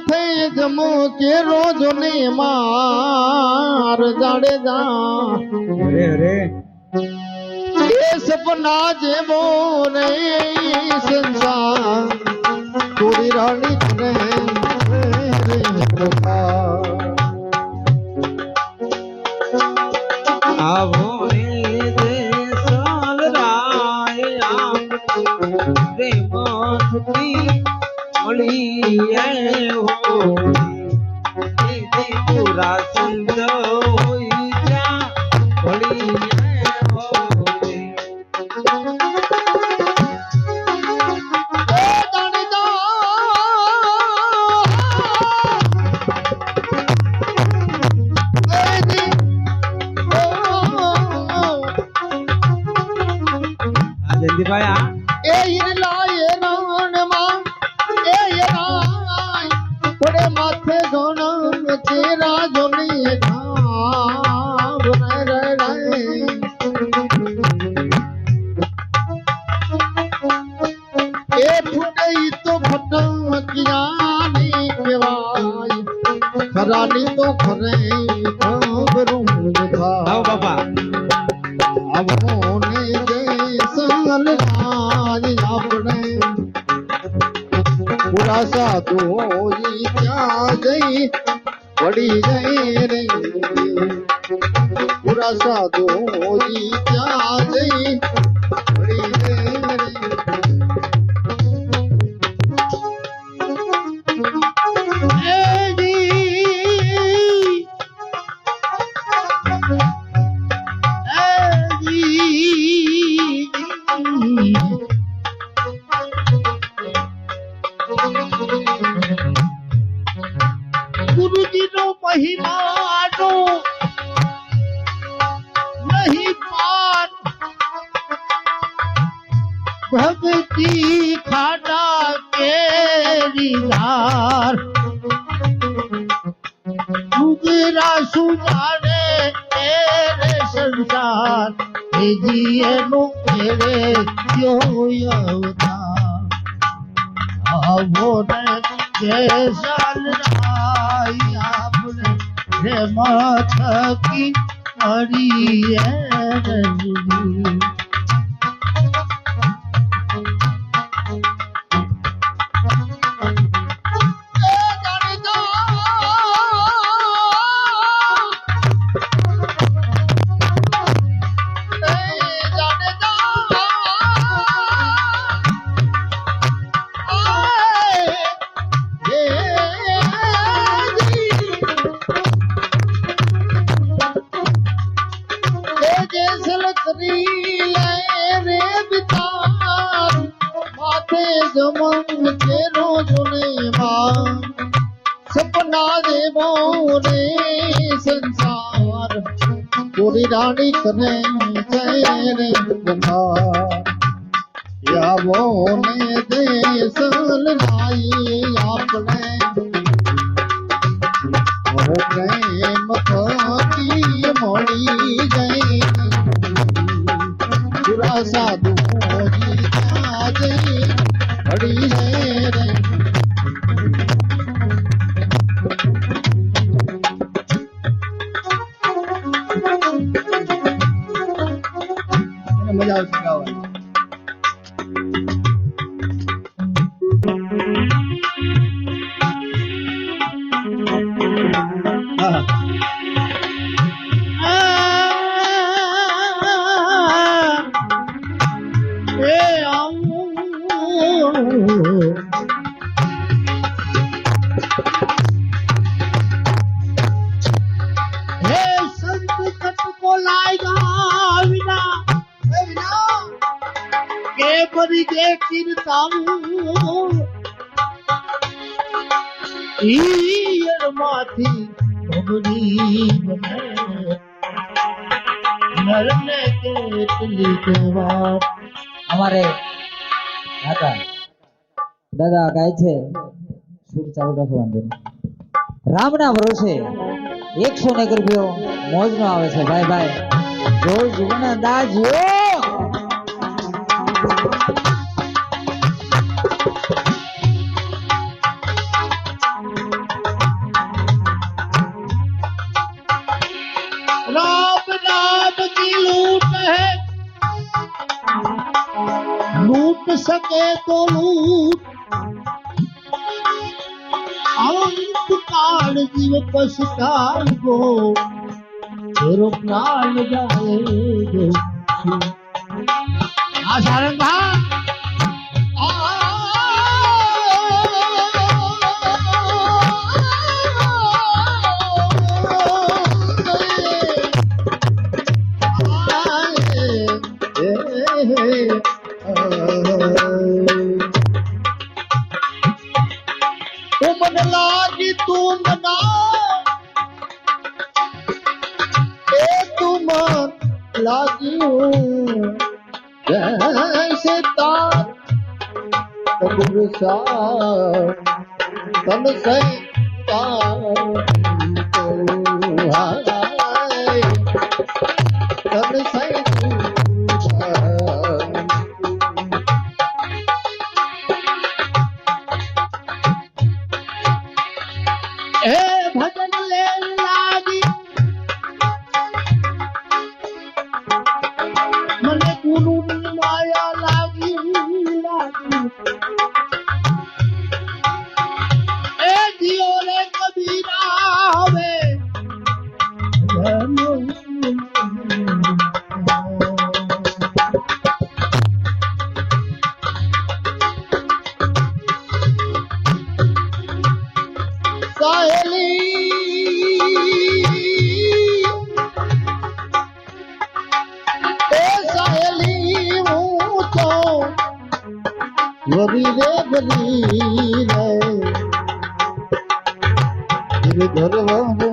માથે જમો કે રોજ ને માર જાડેજા અરે અરે એ સપના જેવો રે સંસાર. પૂરી રાણી કરે ખરાની તો ખરે ખબરું આવો થાય બાપા. આવોને જે સંગલ રાજ આપણે. પૂરા સાધુ હોઈ ત્યાં જઈ વળી જઈ રે. પૂરા સાધુ હોઈ ત્યાં જઈ મહિમાનો. નહીં પાર ભક્તિ ખાડા કેરી ધાર ડુગરા સુજાડે તેરે સંસાર. એ જીએનું કેરે યો અવતાર. આવો ને જે સાલ રાય આપણે પ્રેમ થકી મળીએ રાણી કરે જય રે બંધાર આવો ને દેસલ નાઈ મજા આવશે ગાવાની હા કીર્તાવું ઈયરમાંથી ભગની બને અમારે કાકા, દાદા ગાય છે. સુર ચાલુ રાખો વાંધો નહીં. રામના ભરોસે એકસો ને રૂપિયો મોજ નો આવે છે. ભાઈ ભાઈ જો જીવન દાજો लूट सके तो लूट अनंत काल जीव पछताल को तेरो प्राण जाएगे आ सारंगा તું કબૂર સા તન સે વરી રે ગરી રે ધીરે ધરવા રે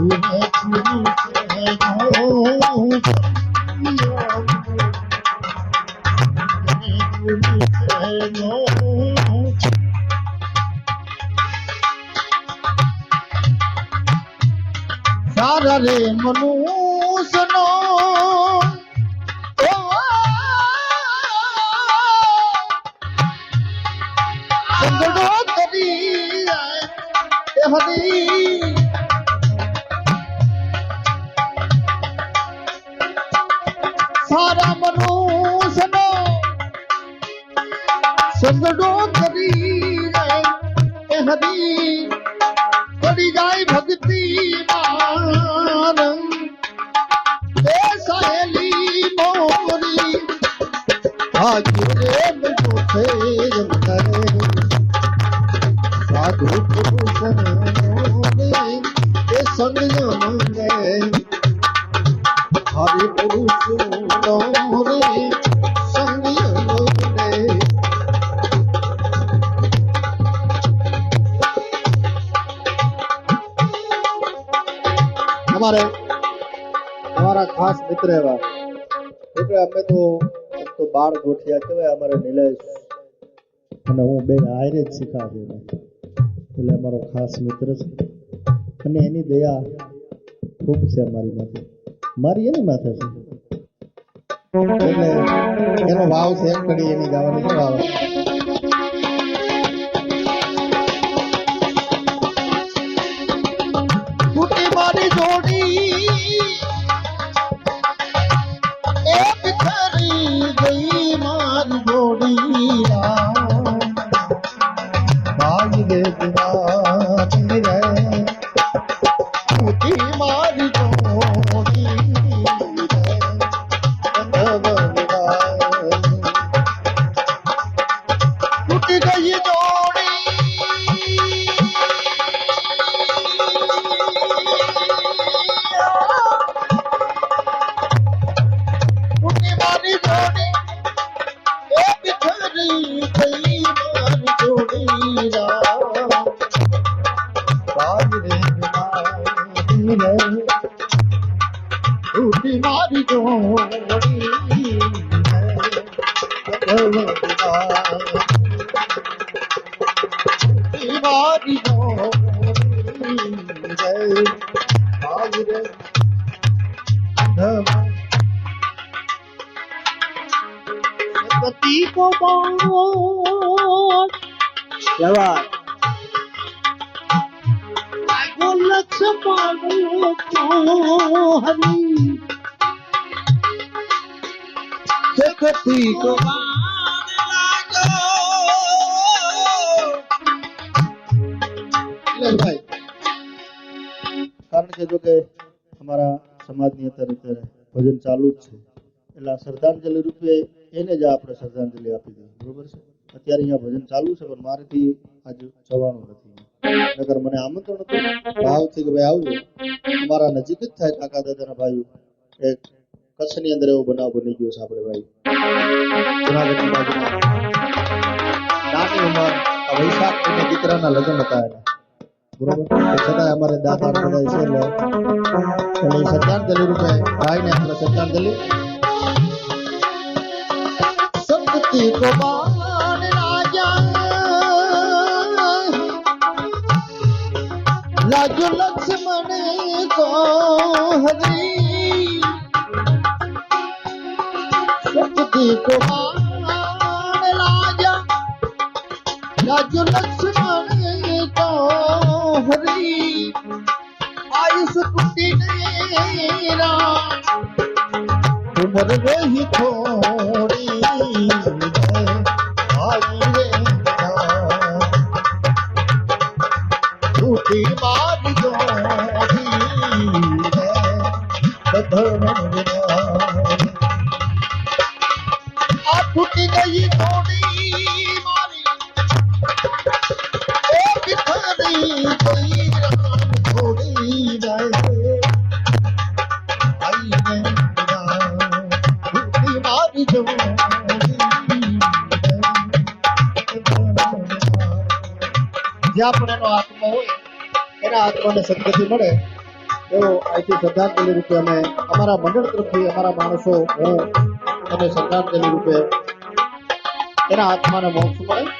સાધુ ને પુરુષ નો સારા રે મનુષ્યનો ઓ સંગડો સારા મનુષ્યનો સંગડો કરી એ હરી પડી જાય ભક્તિ માન એ સહેલી મોરી આજે છે કરે સાધુ પુરુષ એ સંગ મિત્ર એવા એટલે અમે તો તો બાળ ગોઠિયા કહેવાય અમારે નિલેશ અને હું બેન આયરે જ શીખાશે એટલે અમારો ખાસ મિત્ર છે. અને એની દયા ખૂબ છે અમારી માથે. મારી એની માથે છે. એટલે એનો વાવ છે એમ કરી એની ગાવાની છે? ભાવ મારી જય ભાગરે ગતિ કો જવા લક્ષ પાડો તો હરી જગતી કો કે જો કે અમારા સમાજની અત્યારે અત્યારે ભજન ચાલુ જ છે. એટલે શ્રદ્ધાંજલિ રૂપે એને જ આપણે શ્રદ્ધાંજલિ આપી દઈએ. બરોબર છે? અત્યારે અહીંયા ભજન ચાલુ છે, પણ મારેથી આજે જવાનું નથી. નગર મને આમંત્રણ હતું. ભાવથી કે ભાઈ આવજો. અમારા નજીક જ થાય કાકા દાદાના ભાઈઓ. એ કચ્છની અંદર એવો બનાવ બની ગયો છે આપણે ભાઈ. જુનાગઢની વૈશાખ દીકરાના લગ્ન હતા એના. બરોબર તો છતાંય અમારે દાદા બધા છે એટલે એટલે શ્રદ્ધાંજલિ રૂપે ભાઈને આપણે શ્રદ્ધાંજલિ સતતી કો બાણ રાજા લાજો લક્ષ્મણ કો હરી સતતી કો બાણ રાજા લાજો લક્ષ્મણ નેરા ઉમર રહી થોડી આવી રે છૂટી જ્યાં પણ એનો આત્મા હોય, એના આત્માને સદગતિ મળે. એવો અહીંથી શ્રદ્ધાંજલિ રૂપે અમે અમારા મંડળ તરફથી અમારા માણસો, હું અને શ્રદ્ધાંજલિ રૂપે એના આત્માને મોક્ષ મળે.